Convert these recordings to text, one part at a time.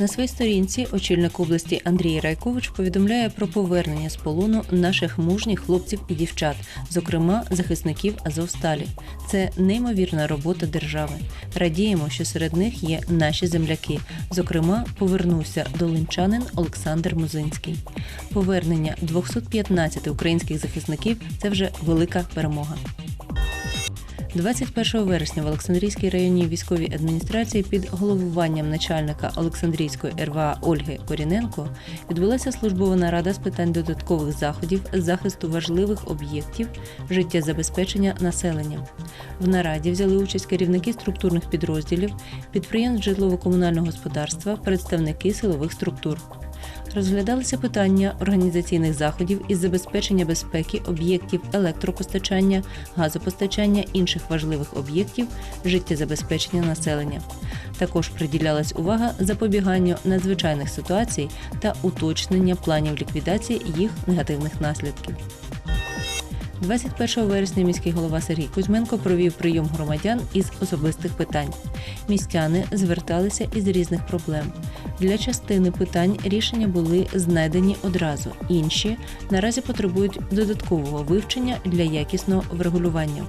На своїй сторінці очільник області Андрій Райкович повідомляє про повернення з полону наших мужніх хлопців і дівчат, зокрема захисників Азовсталі. Це неймовірна робота держави. Радіємо, що серед них є наші земляки. Зокрема, повернувся долинчанин Олександр Музинський. Повернення 215 українських захисників це вже велика перемога. 21 вересня в Олександрійській районній військовій адміністрації під головуванням начальника Олександрійської РВА Ольги Коріненко відбулася службова нарада з питань додаткових заходів захисту важливих об'єктів життєзабезпечення населення. В нараді взяли участь керівники структурних підрозділів, підприємств житлово-комунального господарства, представники силових структур. Розглядалися питання організаційних заходів із забезпечення безпеки об'єктів електропостачання, газопостачання, інших важливих об'єктів життєзабезпечення населення. Також приділялась увага запобіганню надзвичайних ситуацій та уточнення планів ліквідації їх негативних наслідків. 21 вересня міський голова Сергій Кузьменко провів прийом громадян із особистих питань. Містяни зверталися із різних проблем. Для частини питань рішення були знайдені одразу. Інші наразі потребують додаткового вивчення для якісного врегулювання.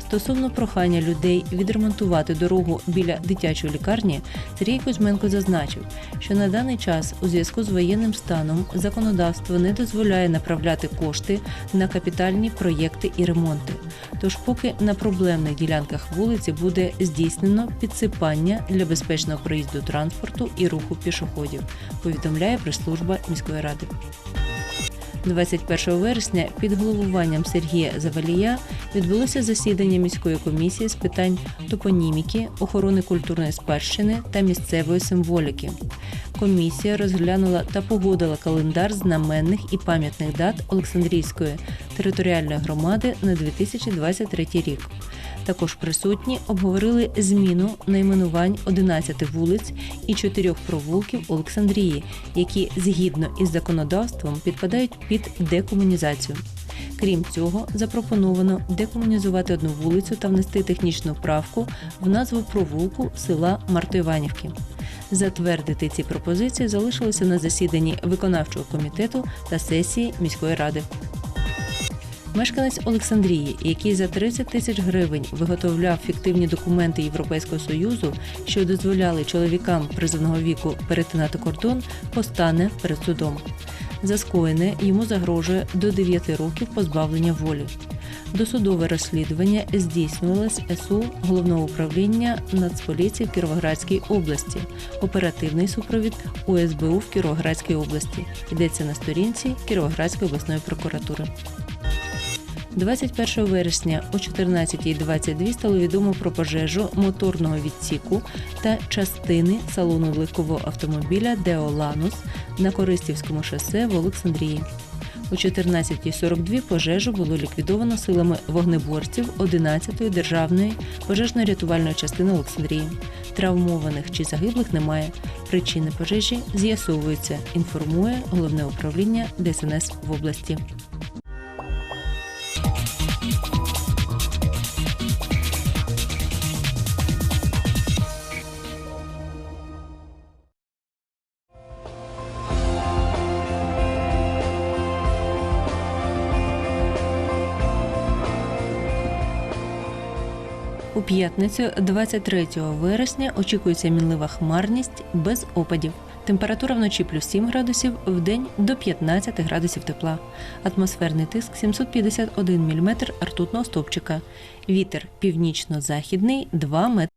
Стосовно прохання людей відремонтувати дорогу біля дитячої лікарні, Сергій Кузьменко зазначив, що на даний час у зв'язку з воєнним станом законодавство не дозволяє направляти кошти на капітальні проєкти і ремонти. Тож, поки на проблемних ділянках вулиці буде здійснено підсипання для безпечного проїзду транспорту і руху пішоходів, повідомляє прес-служба міської ради. 21 вересня під головуванням Сергія Завалія відбулося засідання міської комісії з питань топоніміки, охорони культурної спадщини та місцевої символіки. Комісія розглянула та погодила календар знаменних і пам'ятних дат Олександрійської територіальної громади на 2023 рік. Також присутні обговорили зміну найменувань 11 вулиць і 4 провулків Олександрії, які згідно із законодавством підпадають під декомунізацію. Крім цього, запропоновано декомунізувати одну вулицю та внести технічну правку в назву провулку села Мартоіванівки. Затвердити ці пропозиції залишилося на засіданні виконавчого комітету та сесії міської ради. Мешканець Олександрії, який за 30 тисяч гривень виготовляв фіктивні документи Європейського союзу, що дозволяли чоловікам призовного віку перетинати кордон, постане перед судом. За скоєне йому загрожує до 9 років позбавлення волі. Досудове розслідування здійснювалось СУ головного управління Нацполіції в Кіровоградській області, оперативний супровід УСБУ в Кіровоградській області. Йдеться на сторінці Кіровоградської обласної прокуратури. 21 вересня о 14.22 стало відомо про пожежу моторного відсіку та частини салону легкового автомобіля Деоланус на Користівському шосе в Олександрії. О 14.42 пожежу було ліквідовано силами вогнеборців 11-ї державної пожежно-рятувальної частини Олександрії. Травмованих чи загиблих немає. Причини пожежі з'ясовуються, інформує головне управління ДСНС в області. У п'ятницю, 23 вересня, очікується мінлива хмарність без опадів. Температура вночі плюс 7 градусів, в день до 15 градусів тепла. Атмосферний тиск 751 мм ртутного стовпчика. Вітер північно-західний 2 метри.